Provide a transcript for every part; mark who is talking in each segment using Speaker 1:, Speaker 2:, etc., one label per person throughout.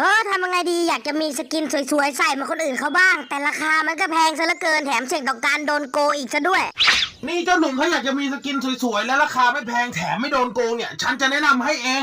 Speaker 1: ออทำยังไงดีอยากจะมีสกินสวยๆ ใส่เหมาคนอื่นเขาบ้าง แต่ราคามันก็แพงซะเหลือเกินแถมเสี่ยงต่อการโดนโกงอีกซะด้วย
Speaker 2: นี่เจ้าหนุ่มเขาอยากจะมีสกินสวยๆ และราคาไม่แพงแถมไม่โดนโกงเนี่ย ฉันจะแนะนำให้เอง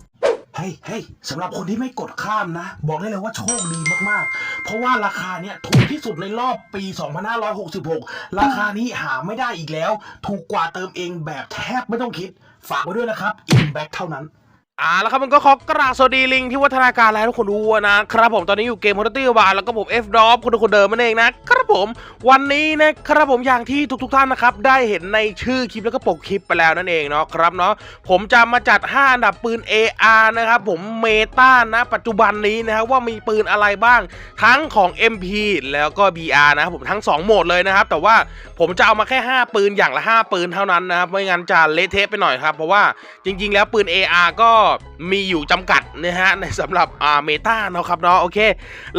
Speaker 2: ฮ้ยเฮ้ยสำหรับคนที่ไม่กดข้ามนะ บอกได้เลยว่าโชคดีมากๆ เพราะว่าราคาเนี้ยถูกที่สุดในรอบปี 2566 ราคานี้หาไม่ได้อีกแล้ว ถูกกว่าเติมเองแบบแทบไม่ต้องคิด ฝากไว้ด้วยนะครับอินแบกเท่านั้น อ่าแล้วครับมันก็ขอกราบสวัสดีลิงที่วัฒนาการแล้วทุกคนดูนะครับผมตอนนี้อยู่เกม h o ตี้บาร์แล้วก็ผม F d r o p คนดูคนเดิมนั่นเองนะครับผม วันนี้นะครับผมอย่างที่ทุกๆท่านนะครับได้เห็นในชื่อคลิปแล้วก็ปกคลิปไปแล้วนั่นเองเนาะครับเนาะผมจะมาจัด 5 อันดับปืน AR นะครับผมเมตานะ ปัจจุบันนี้นะครับว่ามีปืนอะไรบ้างทั้งของ MP แล้วก็ BR นะครับผมทั้ง 2 โหมดเลยนะครับแต่ว่าผมจะเอามาแค่ 5 ปืนอย่างละ 5 ปืนเท่านั้นนะครับไม่งั้นจะเละเทะไปหน่อยครับเพราะว่าจริง ๆ แล้วปืน AR ก็มีอยู่จำกัดนะฮะในสำหรับอ่าเมตาเนาะครับเนาะโอเค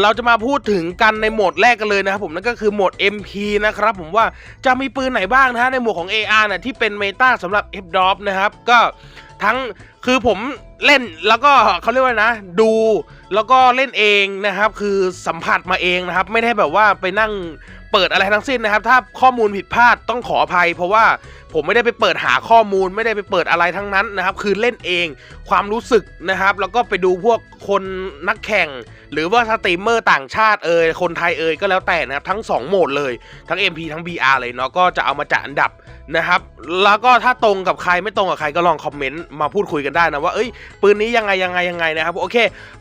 Speaker 2: เราจะมาพูดถึงกันในโหมดแรกกันเลยนะครับผมนั่นก็คือโหมด MP นะครับผมว่าจะมีปืนไหนบ้างนะฮะในหมวดของ AR น่ะที่เป็นเมตาสำหรับ F drop นะครับก็ทั้งคือผมเล่นแล้วก็เขาเรียกว่านะ ดูแล้วก็เล่นเองนะครับ คือสัมผัสมาเองนะครับ ไม่ได้แบบว่าไปนั่งเปิดอะไรทั้งสิ้นนะครับ ถ้าข้อมูลผิดพลาดต้องขออภัย เพราะว่า ผมไม่ได้ไปเปิดหาข้อมูล ไม่ได้ไปเปิดอะไรทั้งนั้นนะครับ คือเล่นเองความรู้สึกนะครับ แล้วก็ไปดูพวกคนนักแข่ง หรือว่าสตรีมเมอร์ต่างชาติเอ่ยคนไทยเอ่ยก็แล้วแต่นะครับ ทั้ง 2 โหมดเลย ทั้ง MP ทั้ง BR เลยเนาะก็จะเอามาจัดอันดับนะครับ แล้วก็ถ้าตรงกับใครไม่ตรงกับใครก็ลองคอมเมนต์มาพูดคุยกันได้นะว่าเอ้ยปืนนี้ยังไงยังไงยังไงนะครับโอเค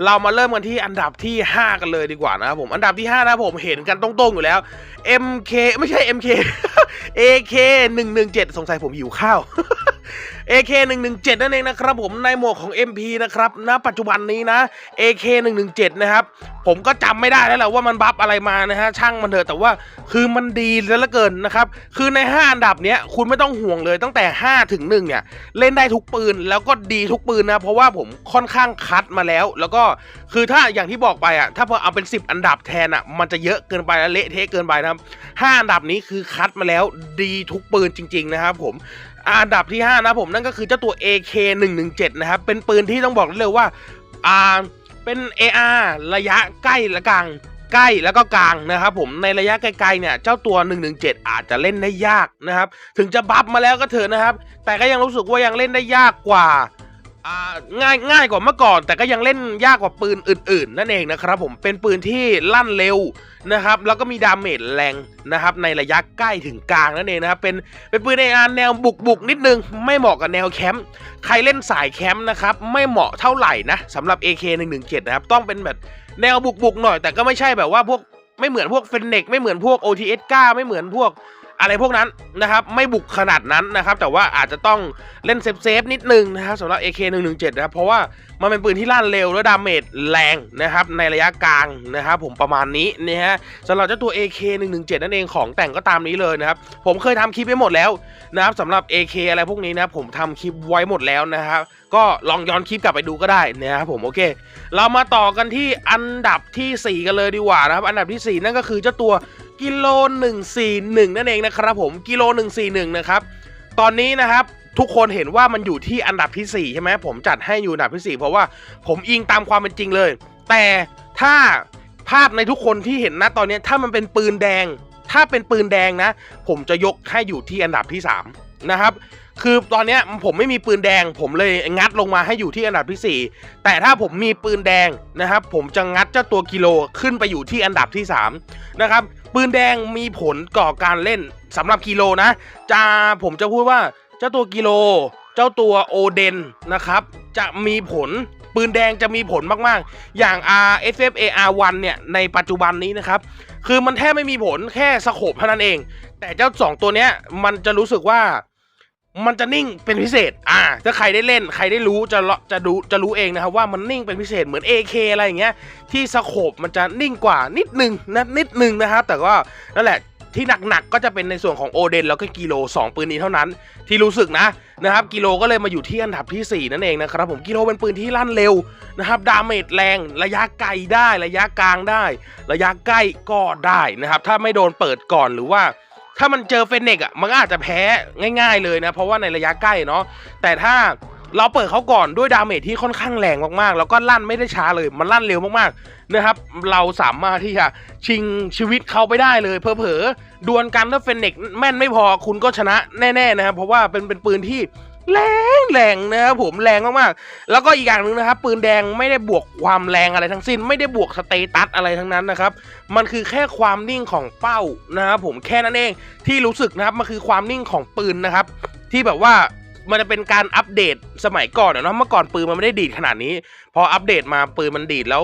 Speaker 2: เรามาเริ่มกันที่อันดับที่ 5 กันเลยดีกว่านะครับผมอันดับที่ 5 นะผมเห็นกันตรงๆอยู่แล้ว MK ไม่ใช่ MK AK 117สงสัยผมหิวข้าว AK 117 นั่นเองนะครับผมในหมวกของ MP นะครับณปัจจุบันนี้นะ AK 117 นะครับผมก็จำไม่ได้แล้วแหละว่ามันบัฟอะไรมานะฮะช่างมันเถอะแต่ว่าคือมันดีแล้วลือเกินนะครับคือใน 5 อันดับเนี้ยคุณไม่ต้องห่วงเลยตั้งแต่ 5 ถึง 1 เนี่ยเล่นได้ทุกปืนแล้วก็ดีทุกปืนนะเพราะว่าผมค่อนข้างคัดมาแล้ว แล้วก็คือถ้าอย่างที่บอกไปอะถ้าพอเอาเป็น 10 อันดับแทนอะมันจะเยอะเกินไปและเละเทะเกินไปนะครับ5อันดับนี้คือคัดมาแล้วดีทุกปืนจริง ๆ นะครับผมอันดับที่ 5 นะผมนั่นก็คือเจ้าตัว AK 117 นะครับ เป็นปืนที่ต้องบอกได้เลยว่าอ่าเป็น AR ระยะใกล้และกลางใกล้แล้วก็กลางนะครับผมในระยะไกลๆเนี่ยเจ้าตัว 117 อาจจะเล่นได้ยากนะครับ ถึงจะบัฟมาแล้วก็เถอะนะครับ แต่ก็ยังรู้สึกว่ายังเล่นได้ยากกว่า อ่าง่ายง่ายกว่าเมื่อก่อน แต่ก็ยังเล่นยากกว่าปืนอื่น ๆ นั่นเองนะครับผมเป็นปืนที่ลั่นเร็วนะครับแล้วก็มีดาเมจแรงนะครับในระยะใกล้ถึงกลางนั่นเองนะครับเป็นเป็นปืนในงานแนวบุกบุกๆนิดนึง ไม่เหมาะกับแนวแคมป์ใครเล่นสายแคมป์นะครับไม่เหมาะเท่าไหร่นะสำหรับ AK 117 นะครับต้องเป็นแบบแนวบุกบุกๆหน่อย แต่ก็ไม่ใช่แบบว่าพวกไม่เหมือนพวกเฟนเน็กไม่เหมือนพวก OTS 9 ไม่เหมือนพวก อะไรพวกนั้นนะครับไม่บุกขนาดนั้นนะครับแต่ว่าอาจจะต้องเล่นเซฟเซฟๆนิดนึงนะครับสำหรับ AK 117 นะครับเพราะว่ามันเป็นปืนที่ลั่นเร็วและดาเมจแรงนะครับในระยะกลางนะครับผมประมาณนี้นะฮะสำหรับเจ้าตัว AK 117 นั่นเองของแต่งก็ตามนี้เลยนะครับผมเคยทำคลิปไปหมดแล้วนะครับสำหรับ AK อะไรพวกนี้นะผมทำคลิปไว้หมดแล้วนะครับก็ลองย้อนคลิปกลับไปดูก็ได้นะครับผมโอเค เรามาต่อกันที่อันดับทีสี่4 กันเลยดีกว่านะครับอันดับทีสี่4 นั่นก็คือเจ้าตัวกิโล 141 นั่นเองนะครับผมกิโล 141 นะครับตอนนี้นะครับทุกคนเห็นว่ามันอยู่ที่อันดับที่4ใช่ไหมผมจัดให้อยู่อันดับที่4เพราะว่าผมอิงตามความเป็นจริงเลย แต่ถ้าภาพในทุกคนที่เห็นนะตอนนี้ถ้ามันเป็นปืนแดง ถ้าเป็นปืนแดงนะ ผมจะยกให้อยู่ที่อันดับที่3นะครับ คือตอนเนี้ยผมไม่มีปืนแดง ผมเลยงัดลงมาให้อยู่ที่อันดับที่ 4 แต่ถ้าผมมีปืนแดงนะครับผมจะงัดเจ้าตัวกิโลขึ้นไปอยู่ที่อันดับที่3นะครับปืนแดงมีผลก่อการเล่นสำหรับกิโลนะจะผมจะพูดว่าเจ้าตัวกิโล เจ้าตัวโอเดนนะครับจะมีผลปืนแดงจะมีผลมากๆ อย่าง R S F A R 1เนี่ย ในปัจจุบันนี้นะครับ คือมันแทบไม่มีผลแค่สโคปเท่านั้นเอง แต่เจ้าสองตัวเนี้ย มันจะรู้สึกว่า มันจะนิ่งเป็นพิเศษ อ่า ถ้าใครได้เล่น ใครได้รู้จะละจะดู จะรู้เองนะครับว่ามันนิ่งเป็นพิเศษเหมือน AK อะไรอย่างเงี้ย ที่สโคปมันจะนิ่งกว่านิดนึงนะ นิดนึงนะครับ แต่ก็นั่นแหละ ที่หนักๆ ก็จะเป็นในส่วนของโอเดนแล้วก็กิโล 2 ปืนนี้เท่านั้น ที่รู้สึกนะนะครับ กิโลก็เลยมาอยู่ที่อันดับทีสี่4 นั่นเองนะครับผม กิโลเป็นปืนที่ลั่นเร็วนะครับ ดาเมจแรง ระยะไกลได้ ระยะกลางได้ ระยะใกล้ก็ได้นะครับ ถ้าไม่โดนเปิดก่อนหรือว่า ถ้ามันเจอเฟนเนกอะมันก็อาจจะแพ้ง่าย ๆเลยนะ เพราะว่าในระยะใกล้เนาะแต่ถ้าเราเปิดเขาก่อนด้วยดาเมจที่ค่อนข้างแรงมากๆ แล้วก็ลั่นไม่ได้ช้าเลย มันลั่นเร็วมากๆนะครับ เราสามารถที่จะชิงชีวิตเขาไปได้เลยเพอๆดวลกันถ้าเฟนเนกแม่นไม่พอคุณก็ชนะแน่ๆนะครับเพราะว่าเป็นเป็นปืนที่ แรงแรงนะครับผมแรงมากๆ แล้วก็อีกอย่างหนึ่งนะครับ ปืนแดงไม่ได้บวกความแรงอะไรทั้งสิ้น ไม่ได้บวกสเตตัสอะไรทั้งนั้นนะครับ มันคือแค่ความนิ่งของเป้านะครับผมแค่นั้นเองที่รู้สึกนะครับมันคือความนิ่งของปืนนะครับ ที่แบบว่ามันจะเป็นการอัปเดตสมัยก่อนเนาะเมื่อก่อนปืนมันไม่ได้ดีดขนาดนี้ พออัปเดตมาปืนมันดีดแล้ว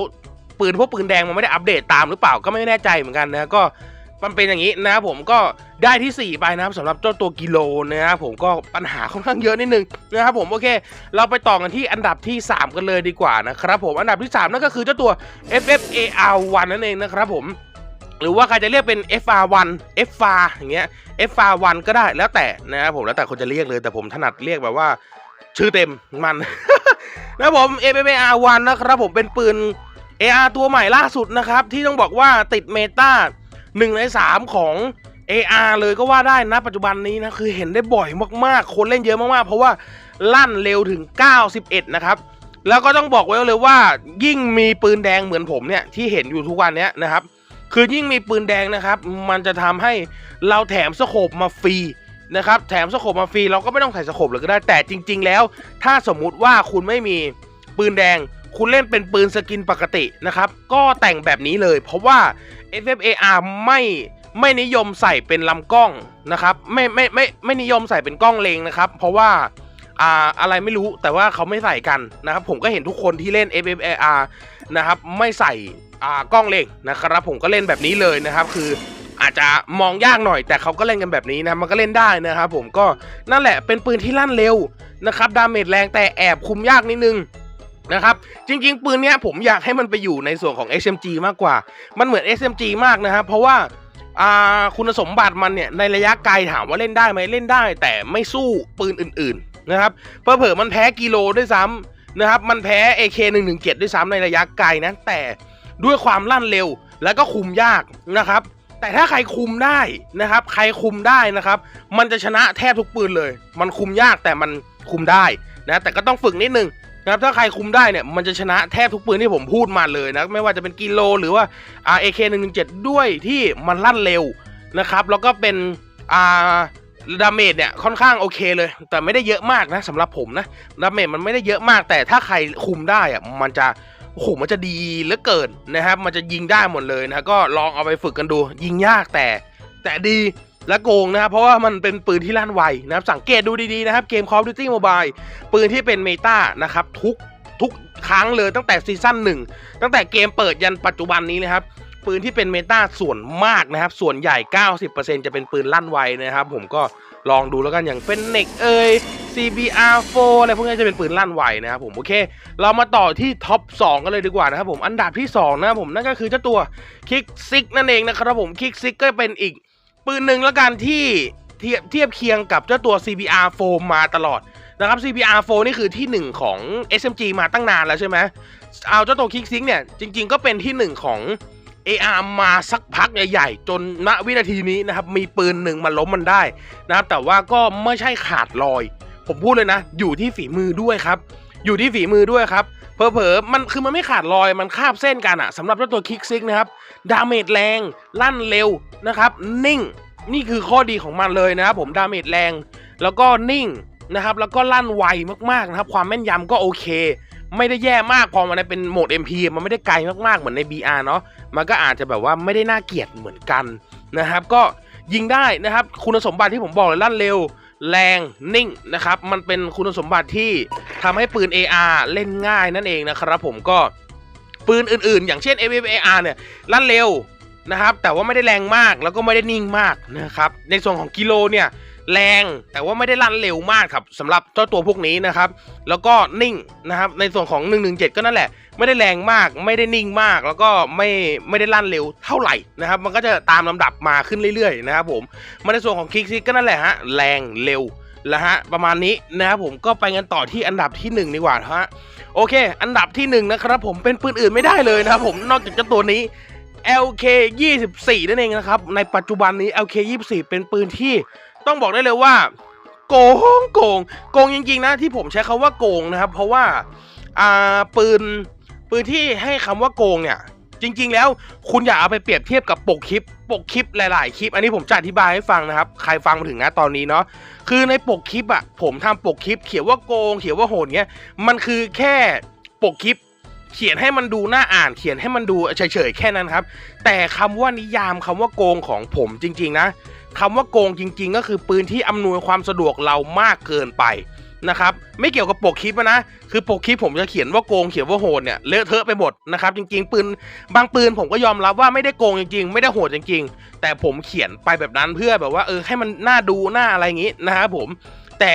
Speaker 2: ปืนพวกปืนแดงมันไม่ได้อัปเดตตามหรือเปล่าก็ไม่แน่ใจเหมือนกันนะก็ มันเป็นอย่างนี้นะครับผมก็ได้ที่ 4 ไปนะครับสำหรับเจ้าตัวกิโลนะครับผมก็ปัญหาค่อนข้างเยอะนิดนึงนะครับผมโอเค เราไปต่อกันที่อันดับที่ 3 กันเลยดีกว่านะครับผมอันดับที่ 3 นั่นก็คือเจ้าตัว FFAR1 นั่นเองนะครับผมหรือว่าใครจะเรียกเป็น FR1 FR อย่างเงี้ย FR1 ก็ได้แล้วแต่นะครับผมแล้วแต่คนจะเรียกเลยแต่ผมถนัดเรียกแบบว่า ชื่อเต็มมันนะผม FFAR1 นะครับผมเป็นปืน AR ตัวใหม่ล่าสุดนะครับ ที่ต้องบอกว่าติดเมตา หนึ่งในสามของ AR เลยก็ว่าได้นะปัจจุบันนี้นะ คือเห็นได้บ่อยมากๆ คนเล่นเยอะมากๆ เพราะว่าลั่นเร็วถึง 91 นะครับ แล้วก็ต้องบอกไว้เลยว่า ยิ่งมีปืนแดงเหมือนผมเนี่ย ที่เห็นอยู่ทุกวันนี้นะครับ คือยิ่งมีปืนแดงนะครับ มันจะทำให้เราแถมสโคปมาฟรีนะครับแถมสโคปมาฟรีเราก็ไม่ต้องใส่สโคปเลยก็ได้แต่จริง ๆ แล้ว ถ้าสมมุติว่าคุณไม่มีปืนแดง คุณเล่นเป็นปืนสกินปกตินะครับ ก็แต่งแบบนี้เลย เพราะว่า FFAR ไม่ไม่นิยมใส่เป็นลำกล้องนะครับ ไม่ไม่ไม่ไม่นิยมใส่เป็นกล้องเลงนะครับ เพราะว่าอ่าอะไรไม่รู้แต่ว่าเขาไม่ใส่กันนะครับ ผมก็เห็นทุกคนที่เล่น FFAR นะครับ ไม่ใส่อ่ากล้องเลงนะครับ ผมก็เล่นแบบนี้เลยนะครับ คืออาจจะมองยากหน่อย แต่เขาก็เล่นกันแบบนี้นะมันก็เล่นได้นะครับ ผมก็นั่นแหละเป็นปืนที่ลั่นเร็วนะครับดาเมจแรงแต่แอบคุมยากนิดนึง นะครับจริงๆ ปืนเนี้ยผมอยากให้มันไปอยู่ในส่วนของ SMG มากกว่า มันเหมือน SMG มากนะครับเพราะว่าคุณสมบัติมันเนี่ยในระยะไกลถามว่าเล่นได้ไหมเล่นได้ แต่ไม่สู้ปืนอื่นๆนะครับเพอเผลอมันแพ้กิโลด้วยซ้ำนะครับมันแพ้ AK117 ด้วยซ้ำในระยะไกลนะแต่ด้วยความลั่นเร็วแล้วก็คุมยากนะครับ แต่ถ้าใครคุมได้นะครับ ใครคุมได้นะครับ มันจะชนะแทบทุกปืนเลย มันคุมยากแต่มันคุมได้นะแต่ก็ต้องฝึกนิดนึง นะครับถ้าใครคุมได้เนี่ยมันจะชนะแทบทุกปืนที่ผมพูดมาเลยนะไม่ว่าจะเป็นกิโลหรือว่า RAK 117 ด้วยที่มันลั่นเร็วนะครับแล้วก็เป็นอ่าดาเมจเนี่ยค่อนข้างโอเคเลย แต่ไม่ได้เยอะมากนะสำหรับผมนะดาเมจมันไม่ได้เยอะมาก แต่ถ้าใครคุมได้อะมันจะโอ้โหมันจะดีเหลือเกินนะครับ มันจะยิงได้หมดเลยนะก็ลองเอาไปฝึกกันดู ยิงยากแต่แต่ดี และโกงนะครับเพราะว่ามันเป็นปืนที่ลั่นไวนะครับสังเกตดูดีๆนะครับเกม Call of Duty Mobile ปืนที่เป็นเมตานะครับทุกทุกครั้งเลยตั้งแต่ซีซั่นหนึ่งตั้งแต่เกมเปิดยันปัจจุบันนี้นะครับปืนที่เป็นเมตาส่วนมากนะครับ ส่วนใหญ่ 90%จะเป็นปืนลั่นไวนะครับ ผมก็ลองดูแล้วกันอย่างเป็นเน็กเอย CBR4 อะไรพวกนี้จะเป็นปืนลั่นไวนะครับผมโอเค เรามาต่อที่ท็อป 2 กันเลยดีกว่านะครับผมอันดับที่ 2 นะครับผมนั่นก็คือเจ้าตัวคิกซิกนั่นเองนะครับผมคิกซิกก็เป็นอีก ปืนหนึ่งแล้วกันที่เทียบเทียบเคียงกับเจ้าตัว CBR4 มาตลอดนะครับ CBR4 นี่คือที่ 1 ของ SMG มาตั้งนานแล้วใช่ไหมเอาเจ้าตัวคิกซิงเนี่ย จริง ๆ ก็เป็นที่ 1 ของ AR มาสักพักใหญ่ๆ จนณวินาทีนี้นะครับ มีปืนหนึ่งมาล้มมันได้นะครับ แต่ว่าก็ไม่ใช่ขาดลอย ผมพูดเลยนะ อยู่ที่ฝีมือด้วยครับ อยู่ที่ฝีมือด้วยครับเผลอๆมันคือมันไม่ขาดลอยมันคาบเส้นกันอะสำหรับเจ้าตัวคิกซิกนะครับ ดาเมจแรง ลั่นเร็วนะครับ นิ่ง นี่คือข้อดีของมันเลยนะครับผมดาเมจแรง แล้วก็นิ่งนะครับ แล้วก็ลั่นไวมากๆนะครับ ความแม่นยำก็โอเค ไม่ได้แย่มากพอมันเป็นโหมด MP มันไม่ได้ไกลมากๆเหมือนใน BR เนาะมันก็อาจจะแบบว่าไม่ได้น่าเกลียดเหมือนกันนะครับ ก็ยิงได้นะครับ คุณสมบัติที่ผมบอกเลยลั่นเร็วแรงนิ่งนะครับ มันเป็นคุณสมบัติที่ทำให้ปืน AR เล่นง่ายนั่นเองนะครับผมก็ ปืนอื่นๆ อย่างเช่น FFAR เนี่ยลั่นเร็วนะครับ แต่ว่าไม่ได้แรงมากแล้วก็ไม่ได้นิ่งมากนะครับ ในส่วนของกิโลเนี่ยแรงแต่ว่าไม่ได้ลั่นเร็วมากครับสำหรับเจ้าตัวพวกนี้นะครับ แล้วก็นิ่งนะครับ ในส่วนของ 117 ก็นั่นแหละ ไม่ได้แรงมาก ไม่ได้นิ่งมาก แล้วก็ไม่ไม่ได้ลั่นเร็วเท่าไหร่นะครับ มันก็จะตามลำดับมาขึ้นเรื่อยๆนะครับผมมาในส่วนของคิกซิกก็นั่นแหละฮะแรงเร็ว แล้วฮะประมาณนี้นะครับผมก็ไปกันต่อที่อันดับที่หนึ่งดีกว่าฮะโอเค อันดับที่หนึ่งนะครับผมเป็นปืนอื่นไม่ได้เลยนะครับผมนอกจากเจ้าตัวนี้ LK 24นั่นเองนะครับในปัจจุบันนี้ LK 24เป็นปืนที่ต้องบอกได้เลยว่า โกงโกงโกงจริงๆนะที่ผมใช้คาว่าโกงนะครับ เพราะว่าอ่าปืนปืนที่ให้คำว่าโกงเนี่ย จริง ๆ แล้วคุณอย่าเอาไปเปรียบเทียบกับปกคลิป ปกคลิปหลาย ๆ คลิป อันนี้ผมจะอธิบายให้ฟังนะครับ ใครฟังมาถึงนะตอนนี้เนาะคือในปกคลิปอะผมทำปกคลิป เขียนว่าโกง เขียนว่าโหดเงี้ยมันคือแค่ปกคลิป เขียนให้มันดูน่าอ่าน เขียนให้มันดูเฉยๆแค่นั้นครับ แต่คำว่านิยามคำว่าโกงของผมจริง ๆ นะคำว่าโกงจริง ๆ ก็คือปืนที่อำนวยความสะดวกเรามากเกินไป นะครับไม่เกี่ยวกับปกคลิปนะคือปกคลิปผมจะเขียนว่าโกงเขียนว่าโหดเนี่ยเลอะเทอะไปหมดนะครับจริงๆปืนบางปืนผมก็ยอมรับว่าไม่ได้โกงจริง ๆ ไม่ได้โหดจริง ๆ แต่ผมเขียนไปแบบนั้นเพื่อแบบว่าเออให้มันน่าดูน่าอะไรอย่างงี้นะครับผม แต่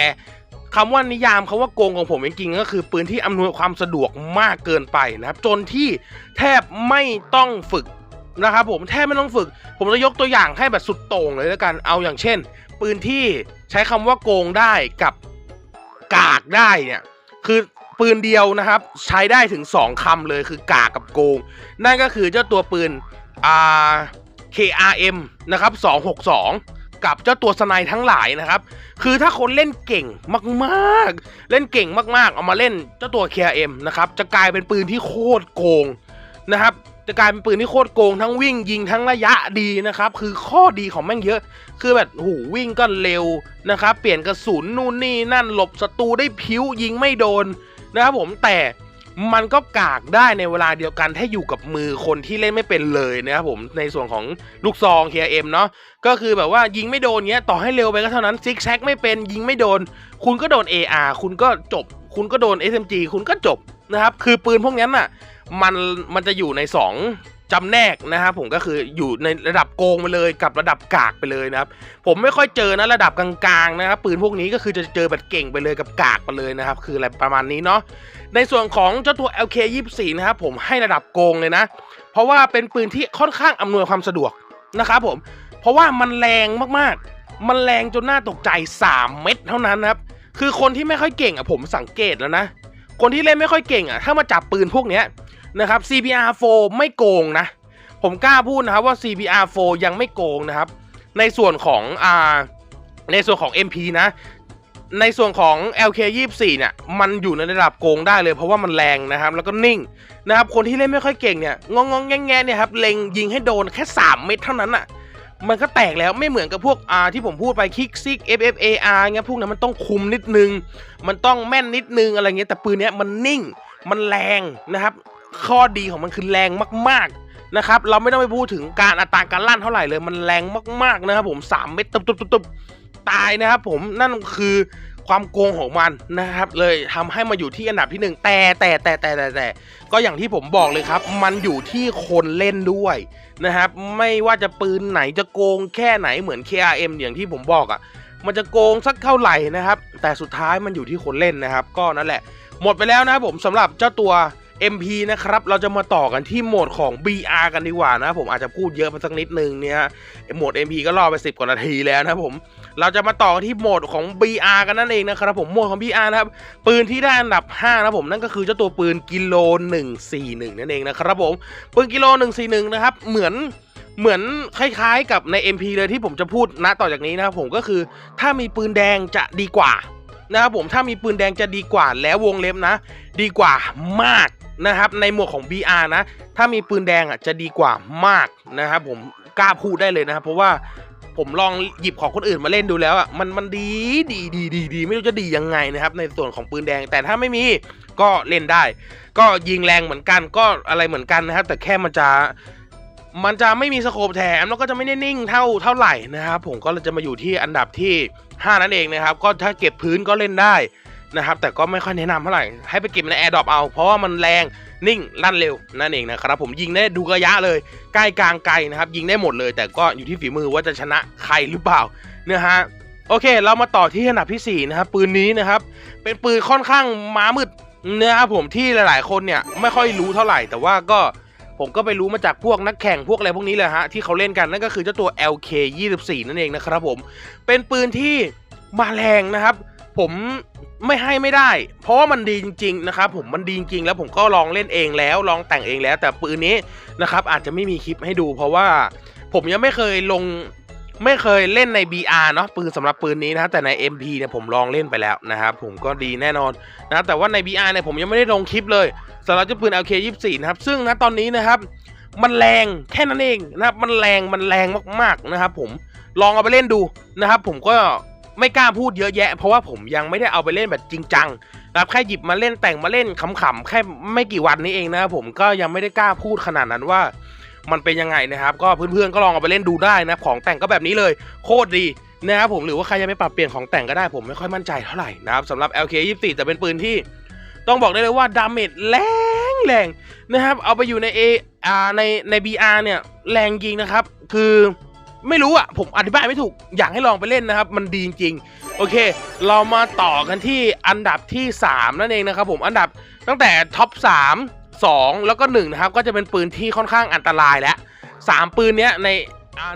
Speaker 2: คำว่านิยามคำว่าโกงของผมจริงๆก็คือปืนที่อำนวยความสะดวกมากเกินไปนะครับ จนที่แทบไม่ต้องฝึกนะครับผมแทบไม่ต้องฝึก ผมจะยกตัวอย่างให้แบบสุดโต่งเลยแล้วกันเอาอย่างเช่น ปืนที่ใช้คำว่าโกงได้กับ กากได้เนี่ยคือปืนเดียวนะครับ ใช้ได้ถึง 2คำเลยคือกากกับโกง นั่นก็คือเจ้าตัวปืนอ่า KRM นะครับ262 กับเจ้าตัวสไนทั้งหลายนะครับ คือถ้าคนเล่นเก่งมากๆ เล่นเก่งมากๆ เอามาเล่นเจ้าตัว KRM นะครับ จะกลายเป็นปืนที่โคตรโกงนะครับ จะกลายเป็นปืนที่โคตรโกงทั้งวิ่งยิงทั้งระยะดีนะครับ คือข้อดีของแม่งเยอะ คือแบบหูวิ่งก็เร็วนะครับ เปลี่ยนกระสุนนู่นนี่นั่นหลบศัตรูได้พิ้วยิงไม่โดนนะครับผมแต่มันก็กากได้ในเวลาเดียวกันถ้าอยู่กับมือคนที่เล่นไม่เป็นเลยนะครับผมในส่วนของลูกซอง KRM เนาะก็คือแบบว่ายิงไม่โดนเงี้ยต่อให้เร็วไปก็เท่านั้นซิกแซกไม่เป็นยิงไม่โดน คุณก็โดน AR คุณก็จบ คุณก็โดน SMG คุณก็จบนะครับคือปืนพวกนั้นน่ะ มันมันจะอยู่ใน 2จำแนกนะครับผมก็คืออยู่ในระดับโกงไปเลยกับระดับกากไปเลยนะครับ ผมไม่ค่อยเจอนะระดับกลางๆนะครับปืนพวกนี้ก็คือจะเจอแบบเก่งไปเลยกับกากไปเลยนะครับ คืออะไรประมาณนี้เนาะในส่วนของเจ้าตัว LK 24 นะครับผมให้ระดับโกงเลยนะ เพราะว่าเป็นปืนที่ค่อนข้างอำนวยความสะดวกนะครับผมเพราะว่ามันแรงมากๆ มันแรงจนน่าตกใจ 3 เม็ดเท่านั้นนะครับคือคนที่ไม่ค่อยเก่งอะผมสังเกตแล้วนะ คนที่เล่นไม่ค่อยเก่งอะถ้ามาจับปืนพวกเนี้ย นะครับ CBR4 ไม่โกงนะ ผมกล้าพูดนะครับว่า CBR4 ยังไม่โกงนะครับ ในส่วนของอ่าในส่วนของ MP นะ ในส่วนของ LK24 เนี่ย มันอยู่ในระดับโกงได้เลย เพราะว่ามันแรงนะครับ แล้วก็นิ่งนะครับ คนที่เล่นไม่ค่อยเก่งเนี่ย งงงๆแงเนี่ยครับ เล็งยิงให้โดนแค่ 3 เม็ดเท่านั้นอะมันก็แตกแล้วไม่เหมือนกับพวกอ่าที่ผมพูดไปคิกซิก FFAR เงี้ยพวกนั้นมันต้องคุมนิดนึง มันต้องแม่นนิดนึงอะไรเงี้ยแต่ปืนเนี้ยมันนิ่งมันแรงนะครับ ข้อดีของมันคือแรงมากๆนะครับ เราไม่ต้องไปพูดถึงการอัตราการลั่นเท่าไหร่เลย มันแรงมากๆนะครับผม3เม็ดตุบตุบตุบตุบตายนะครับผมนั่นคือความโกงของมันนะครับ เลยทำให้มาอยู่ที่อันดับที่หนึ่งแต่แต่แต่แต่แต่แต่ก็อย่างที่ผมบอกเลยครับ มันอยู่ที่คนเล่นด้วยนะครับ ไม่ว่าจะปืนไหนจะโกงแค่ไหนเหมือน KRM อย่างที่ผมบอกอะ่ะ มันจะโกงสักเท่าไหร่นะครับ แต่สุดท้ายมันอยู่ที่คนเล่นนะครับ ก็นั่นแหละ หมดไปแล้วนะครับผมสำหรับเจ้าตัว MP นะครับ เราจะมาต่อกันที่โหมดของ BR กันดีกว่านะผมอาจจะพูดเยอะไปสักนิดนึงเนี่ยโหมด MP ก็รอไป 10 กว่านาทีแล้วนะผม เราจะมาต่อกันที่โหมดของ BR กันนั่นเองนะครับผมโหมดของ BR นะครับ ปืนที่ได้อันดับ 5 นะผมนั่นก็คือเจ้าตัวปืนกิโล 141 นั่นเองนะครับผม ปืนกิโล 141 นะครับ เหมือนเหมือนคล้ายๆกับใน MP เลยที่ผมจะพูดณต่อจากนี้นะครับผมก็คือถ้ามีปืนแดงจะดีกว่านะครับผมถ้ามีปืนแดงจะดีกว่าแล้ววงเล็บนะ ดีกว่ามาก นะครับในหมวดของ BR นะ ถ้ามีปืนแดงอะจะดีกว่ามากนะครับผมกล้าพูดได้เลยนะครับเพราะว่าผมลองหยิบของคนอื่นมาเล่นดูแล้วอะมันมันดีดีดีดีดีไม่รู้จะดียังไงนะครับในส่วนของปืนแดงแต่ถ้าไม่มีก็เล่นได้ ก็ยิงแรงเหมือนกันก็อะไรเหมือนกันนะครับแต่แค่มันจะมันจะไม่มีสโคปแถมแล้วก็จะไม่ได้นิ่งเท่าเท่าไหร่นะครับผมก็จะมาอยู่ที่อันดับที่ 5 นั่นเองนะครับ ก็ถ้าเก็บพื้นก็เล่นได้ นะครับ แต่ก็ไม่ค่อยแนะนำเท่าไหร่ ให้ไปเก็บในแอร์ดรอปเอา เพราะว่ามันแรงนิ่งลั่นเร็วนั่นเองนะครับ ผมยิงได้ดูระยะเลย ใกล้กลางไกลนะครับ ยิงได้หมดเลย แต่ก็อยู่ที่ฝีมือว่าจะชนะใครหรือเปล่านะฮะโอเค เรามาต่อที่อันดับที่4นะครับปืนนี้นะครับ เป็นปืนค่อนข้างม้ามืดนะครับผมที่หลาย ๆ คนเนี่ยไม่ค่อยรู้เท่าไหร่ แต่ว่าก็ผมก็ไปรู้มาจากพวกนักแข่งพวกอะไรพวกนี้เลยฮะที่เขาเล่นกันนั่นก็คือเจ้าตัว LK 24นั่นเองนะครับผมเป็นปืนที่มาแรงนะครับ ผม ไม่ให้ไม่ได้ เพราะว่ามันดีจริง ๆ นะครับผมมันดีจริงแล้วผมก็ลองเล่นเองแล้วลองแต่งเองแล้ว แต่ปืนนี้นะครับอาจจะไม่มีคลิปให้ดู เพราะว่าผมยังไม่เคยลงไม่เคยเล่นใน BR เนาะปืนสำหรับปืนนี้นะแต่ใน MP เนี่ยผมลองเล่นไปแล้วนะครับผมก็ดีแน่นอนนะแต่ว่าใน BR เนี่ยผมยังไม่ได้ลงคลิปเลยสำหรับเจ้าปืน LK 24 นะครับซึ่งนะตอนนี้นะครับ มันแรงแค่นั้นเองนะครับมันแรงมันแรงมากๆนะครับผมลองเอาไปเล่นดูนะครับผมก็ ไม่กล้าพูดเยอะแยะ เพราะว่าผมยังไม่ได้เอาไปเล่นแบบจริงจังนะครับแค่หยิบมาเล่นแต่งมาเล่นขำๆแค่ไม่กี่วันนี้เองนะครับผมก็ยังไม่ได้กล้าพูดขนาดนั้นว่า มันเป็นยังไงนะครับ ก็เพื่อนๆก็ลองเอาไปเล่นดูได้นะของแต่งก็แบบนี้เลย โคตรดีนะครับผมหรือว่าใครจะไปปรับเปลี่ยนของแต่งก็ได้ผมไม่ค่อยมั่นใจเท่าไหร่นะครับสำหรับ LK 24แต่เป็นปืนที่ ต้องบอกได้เลยว่าดาเมจแรงแรงนะครับ เอาไปอยู่ใน A อ่าในใน BR เนี่ยแรงจริงนะครับ คือ ไม่รู้อะ ผมอธิบายไม่ถูกอยากให้ลองไปเล่นนะครับ มันดีจริงๆ โอเค เรามาต่อกันที่อันดับที่ 3 นั่นเองนะครับผมอันดับตั้งแต่ท็อป 3 2 แล้วก็ 1 นะครับ ก็จะเป็นปืนที่ค่อนข้างอันตรายแล้ว3ปืนเนี้ยใน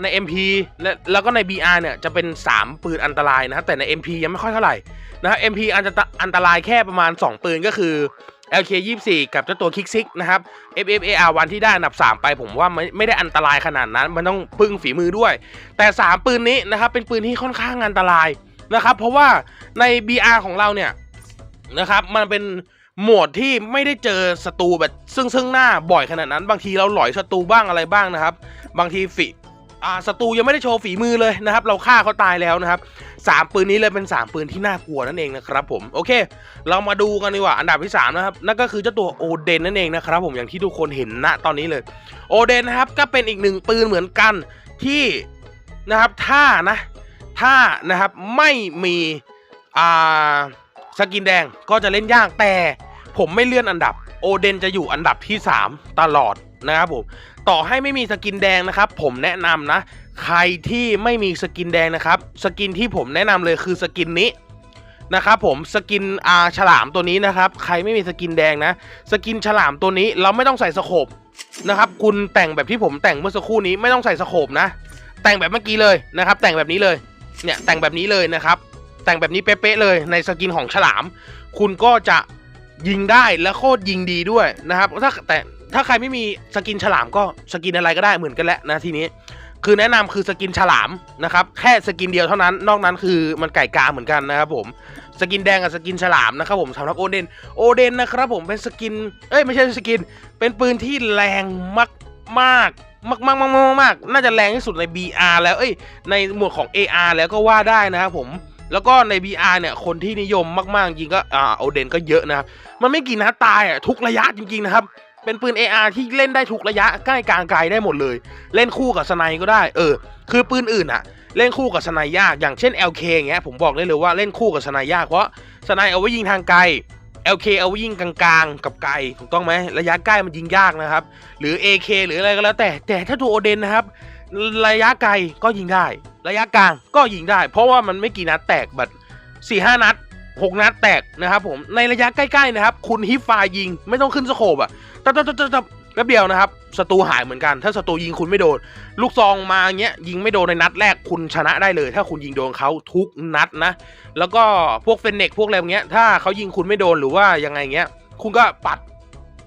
Speaker 2: ใน MP และแล้วก็ใน BR เนี่ยจะเป็น 3 ปืนอันตรายนะครับแต่ใน MP ยังไม่ค่อยเท่าไหร่นะครับ MP อันตอันตรายแค่ประมาณ 2 ปืนก็คือ LK 24 กับเจ้าตัวคิกซิกนะครับ FFAR วันที่ได้อันดับ 3 ไปผมว่าไม่ไม่ได้อันตรายขนาดนั้น มันต้องพึ่งฝีมือด้วย แต่ 3 ปืนนี้นะครับ เป็นปืนที่ค่อนข้างอันตรายนะครับ เพราะว่าใน BR ของเราเนี่ยนะครับ มันเป็นโหมดที่ไม่ได้เจอศัตรูแบบซึ่งซึ่งหน้าบ่อยขนาดนั้น บางทีเราหลอยศัตรูบ้างอะไรบ้างนะครับ บางทีฝี ศัตรูยังไม่ได้โชว์ฝีมือเลยนะครับ เราฆ่าเขาตายแล้วนะครับสามปืนนี้เลยเป็น 3 ปืนที่น่ากลัวนั่นเองนะครับผมโอเค เรามาดูกันดีกว่าอันดับที่3นะครับนั่นก็คือเจ้าตัวโอเดนนั่นเองนะครับผมอย่างที่ทุกคนเห็นณตอนนี้เลยโอเดนนะครับก็เป็นอีกหนึ่งปืนเหมือนกันที่นะครับถ้านะถ้านะครับไม่มีอ่าสกินแดงก็จะเล่นยากแต่ผมไม่เลื่อนอันดับโอเดนจะอยู่อันดับที่ 3 ตลอดนะครับผม ต่อให้ไม่มีสกินแดงนะครับ ผมแนะนำนะ ใครที่ไม่มีสกินแดงนะครับ สกินที่ผมแนะนำเลยคือสกินนี้นะครับผมสกินอาฉลามตัวนี้นะครับ ใครไม่มีสกินแดงนะ สกินฉลามตัวนี้เราไม่ต้องใส่สโคบนะครับคุณแต่งแบบที่ผมแต่งเมื่อสักครู่นี้ไม่ต้องใส่สโคบนะ แต่งแบบเมื่อกี้เลยนะครับ แต่งแบบนี้เลยเนี่ยแต่งแบบนี้เลยนะครับ แต่งแบบนี้เป๊ะๆเลยในสกินของฉลาม คุณก็จะยิงได้และโคตรยิงดีด้วยนะครับถ้าแต่ ถ้าใครไม่มีสกินฉลามก็สกินอะไรก็ได้เหมือนกันแหละนะทีนี้ คือแนะนำคือสกินฉลามนะครับ แค่สกินเดียวเท่านั้น นอกนั้นคือมันไก่กาเหมือนกันนะครับผมสกินแดงกับสกินฉลามนะครับผมสำหรับโอเดนโอเดนนะครับผมเป็นสกิน เอ้ยไม่ใช่สกิน เป็นปืนที่แรงมากมากมากมากมากมากมากน่าจะแรงที่สุดใน BR แล้วเอ้ยในหมวดของ AR แล้วก็ว่าได้นะครับผมแล้วก็ใน BR เนี่ยคนที่นิยมมากๆจริงก็อ่าโอเดนก็เยอะนะครับมันไม่กี่นัดตายอะทุกระยะจริงๆนะครับ เป็นปืน AR ที่เล่นได้ทุกระยะใกล้กลางไกลได้หมดเลย เล่นคู่กับสไนก็ได้ เออ คือปืนอื่นอะเล่นคู่กับสไนยากอย่างเช่น LK อย่างเงี้ยผมบอกได้เลยว่าเล่นคู่กับสไนยากเพราะสไนเอาไว้ยิงทางไกล LK เอาไว้ยิงกลางๆกับไกลถูกต้องไหมระยะใกล้มันยิงยากนะครับ หรือ AK หรืออะไรก็แล้วแต่แต่ถ้าตัวโอเดนนะครับระยะไกลก็ยิงได้ ระยะกลางก็ยิงได้ เพราะว่ามันไม่กี่นัดแตกแบบสี่ห้านัด หกนัดแตกนะครับผมในระยะใกล้ๆนะครับ คุณฮิปไฟยิงไม่ต้องขึ้นสโคบอะตับตับตับตับแป๊บเดียวนะครับศัตรูหายเหมือนกัน ถ้าศัตรูยิงคุณไม่โดน ลูกซองมาเงี้ยยิงไม่โดนในนัดแรกคุณชนะได้เลย ถ้าคุณยิงโดนเขาทุกนัดนะ แล้วก็พวกเฟนเน็กพวกอะไรเงี้ยถ้าเขายิงคุณไม่โดนหรือว่ายังไงเงี้ย คุณก็ปัด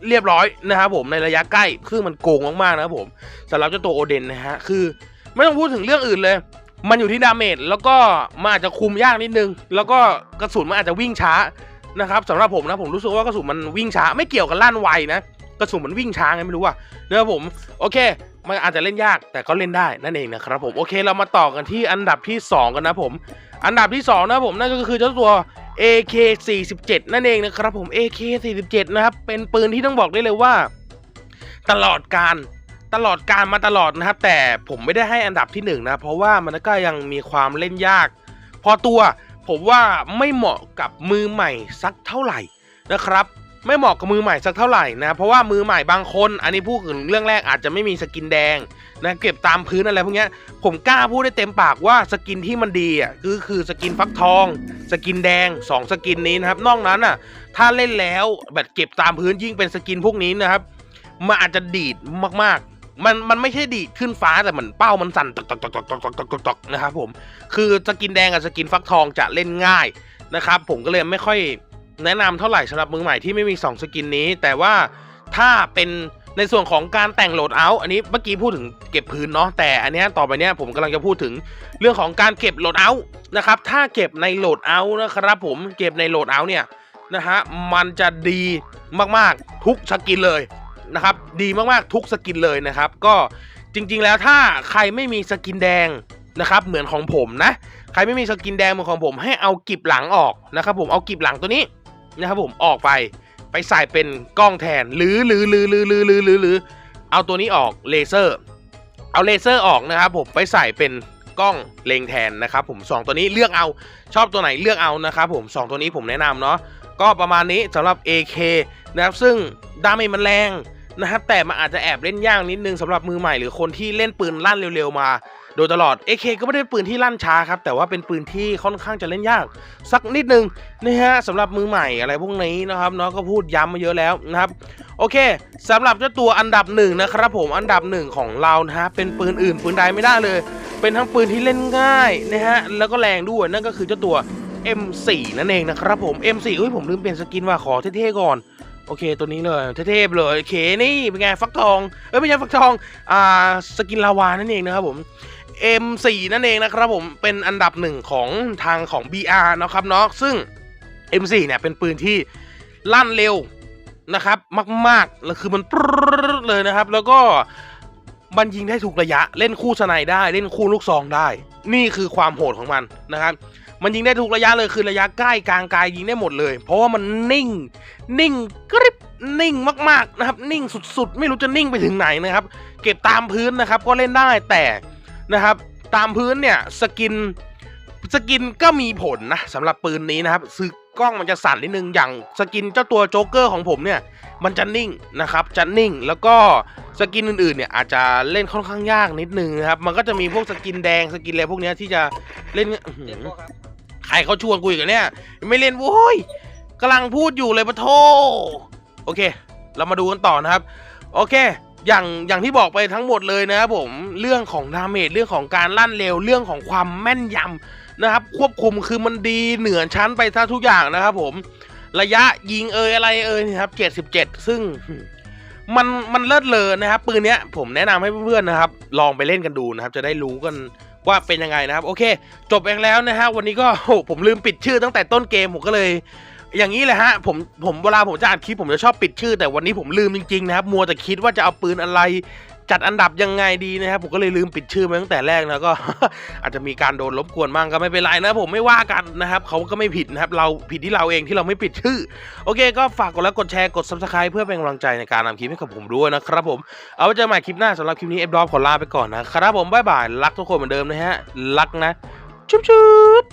Speaker 2: เรียบร้อยนะครับผมในระยะใกล้คือมันโกงมากๆนะครับผมสำหรับเจ้าตัวโอเดนนะฮะคือ ไม่ต้องพูดถึงเรื่องอื่นเลย มันอยู่ที่ดาเมจแล้วก็มันอาจจะคุมยากนิดนึง แล้วก็กระสุนมันอาจจะวิ่งช้านะครับสำหรับผมนะผมรู้สึกว่ากระสุนมันวิ่งช้า ไม่เกี่ยวกับลั่นไวนะกระสุนมันวิ่งช้าไงไม่รู้ว่านะครับผมโอเค มันอาจจะเล่นยากแต่ก็เล่นได้นั่นเองนะครับผมโอเคเรามาต่อกันที่อันดับที่ 2 กันนะผม อันดับที่ 2 นะผมนั่นก็คือเจ้าตัว AK 47 นั่นเองนะครับผม AK 47 นะครับเป็นปืนที่ต้องบอกได้เลยว่า ตลอดการ ตลอดการมาตลอดนะครับ แต่ผมไม่ได้ให้อันดับที่หนึ่งนะเพราะว่ามันก็ยังมีความเล่นยาก พอตัวผมว่าไม่เหมาะกับมือใหม่สักเท่าไหร่นะครับ ไม่เหมาะกับมือใหม่สักเท่าไหร่นะเพราะว่ามือใหม่บางคน อันนี้พูดถึงเรื่องแรกอาจจะไม่มีสกินแดงนะเก็บตามพื้นอะไรพวกนี้ผมกล้าพูดได้เต็มปากว่าสกินที่มันดีอะคือคือสกินฟักทอง สกินแดงสองสกินนี้นะครับนอกนั้นอะถ้าเล่นแล้วแบบเก็บตามพื้นยิ่งเป็นสกินพวกนี้นะครับมันอาจจะดีดมาก มันมันไม่ใช่ดีดขึ้นฟ้าแต่เหมือนเป้ามันสั่นตกตกตกตกตกตกตกตกตกนะครับผมคือสกินแดงกับสกินฟักทองจะเล่นง่ายนะครับผมก็เลยไม่ค่อยแนะนำเท่าไหร่สำหรับมือใหม่ที่ไม่มี 2 สกินนี้ แต่ว่าถ้าเป็นในส่วนของการแต่งโหลดเอาท์อันนี้เมื่อกี้พูดถึงเก็บพื้นเนาะแต่อันนี้ต่อไปเนี้ยผมกำลังจะพูดถึงเรื่องของการเก็บโหลดเอาท์นะครับถ้าเก็บในโหลดเอาท์นะครับผมเก็บในโหลดเอาท์เนี่ยนะฮะมันจะดีมากๆทุกสกินเลย นะครับ ดีมากๆทุกสกินเลยนะครับ ก็จริงๆแล้วถ้าใครไม่มีสกินแดงนะครับเหมือนของผมนะ ใครไม่มีสกินแดงเหมือนของผม ให้เอากิบหลังออกนะครับ ผมเอากิบหลังตัวนี้นะครับ ผมออกไปไปใส่เป็นกล้องแทนหรือหรือหรือหรือหรือหรือหรือหรือเอาตัวนี้ออกเลเซอร์เอาเลเซอร์ออกนะครับผมไปใส่เป็นกล้องเลงแทนนะครับ ผมสองตัวนี้เลือกเอาชอบตัวไหนเลือกเอานะครับผมสองตัวนี้ผมแนะนำเนาะก็ประมาณนี้สำหรับ AK นะครับซึ่งดาเมจมันแรง นะครับแต่มันอาจจะแอบเล่นยากนิดนึงสำหรับมือใหม่หรือคนที่เล่นปืนลั่นเร็วๆมา โดยตลอด AK ก็ไม่ได้เป็นปืนที่ลั่นช้าครับแต่ว่าเป็นปืนที่ค่อนข้างจะเล่นยาก สักนิดนึงนะฮะสำหรับมือใหม่อะไรพวกนี้นะครับเนาะก็พูดย้ำมาเยอะแล้วนะครับโอเคสำหรับเจ้าตัวอันดับหนึ่งนะครับผมอันดับหนึ่งของเรานะฮะเป็นปืนอื่นปืนใดไม่ได้เลย เป็นทั้งปืนที่เล่นง่ายนะฮะแล้วก็แรงด้วยนั่นก็คือเจ้าตัว M4 นั่นเองนะครับผม M4 เอ้ยผมลืมเปลี่ยนสกินว่าขอเท่ๆก่อน โอเคตัวนี้เลยเท่ๆเลยเคนี่เป็นไงฟักทองเอ้ยไม่ใช่ฟักทองอ่าสกินลาวานั่นเองนะครับผม M4 นั่นเองนะครับผมเป็นอันดับหนึ่งของทางของ BR นะครับเนาะซึ่ง M4 เนี่ยเป็นปืนที่ลั่นเร็วนะครับ มากๆแล้วคือมันปึ๊ดเลยนะครับ แล้วก็มันยิงได้ทุกระยะเล่นคู่สไนได้เล่นคู่ลูกซองได้ นี่คือความโหดของมันนะครับ มันยิงได้ทุกระยะเลยคือระยะใกล้กลางไกลยิงได้หมดเลย เพราะว่ามันนิ่ง นิ่งกริบนิ่งมากๆนะครับ นิ่งสุดๆ ไม่รู้จะนิ่งไปถึงไหนนะครับ เก็บตามพื้นนะครับ ก็เล่นได้แต่นะครับ ตามพื้นเนี่ยสกินสกินก็มีผลนะสำหรับปืนนี้นะครับซื้อกล้องมันจะสั่นนิดนึงอย่างสกินเจ้าตัวโจ๊กเกอร์ของผมเนี่ยมันจะนิ่งนะครับจะนิ่งแล้วก็สกินอื่นๆเนี่ยอาจจะเล่นค่อนข้างยากนิดนึงครับมันก็จะมีพวกสกินแดงสกินอะไรพวกเนี้ยที่จะเล่น ใครเขาชวนกูอีกอะเนี่ย ไม่เล่นโว้ยกำลังพูดอยู่เลยปะโทโอเค เรามาดูกันต่อนะครับ โอเค อย่างอย่างที่บอกไปทั้งหมดเลยนะครับผม เรื่องของดาเมจ เรื่องของการลั่นเร็ว เรื่องของความแม่นยำนะครับ ควบคุมคือมันดีเหนือชั้นไปซะทุกอย่างนะครับผม ระยะยิงเอยอะไรเอยนะครับ77 ซึ่งมันมันเลิศเลอนะครับ ปืนเนี้ยผมแนะนำให้เพื่อนๆนะครับ ลองไปเล่นกันดูนะครับ จะได้รู้กัน ว่าเป็นยังไงนะครับ โอเค จบเองแล้วนะฮะวันนี้ก็ผมลืมปิดชื่อตั้งแต่ต้นเกมผมก็เลย อย่างนี้แหละฮะผมผมเวลาผมจะอัดคลิปผมจะชอบปิดชื่อ แต่วันนี้ผมลืมจริงๆนะครับมัวแต่คิดว่าจะเอาปืนอะไร จัดอันดับยังไงดีนะครับผมก็เลยลืมปิดชื่อไปตั้งแต่แรกนะก็ อาจจะมีการโดนรบกวนบ้างก็ไม่เป็นไรนะผมไม่ว่ากันนะครับเขาก็ไม่ผิดนะครับเราผิดที่เราเองที่เราไม่ปิดชื่อ โอเค ก็ฝากกดไลค์กดแชร์กด subscribe เพื่อเป็นกำลังใจในการทำคลิปให้กับผมด้วยนะครับผมเอาไว้เจอกันใหม่คลิปหน้าสำหรับคลิปนี้เอฟดอฟขอลาไปก่อนนะครับผมบ๊ายบายรักทุกคนเหมือนเดิมนะฮะรักนะชุบชุบ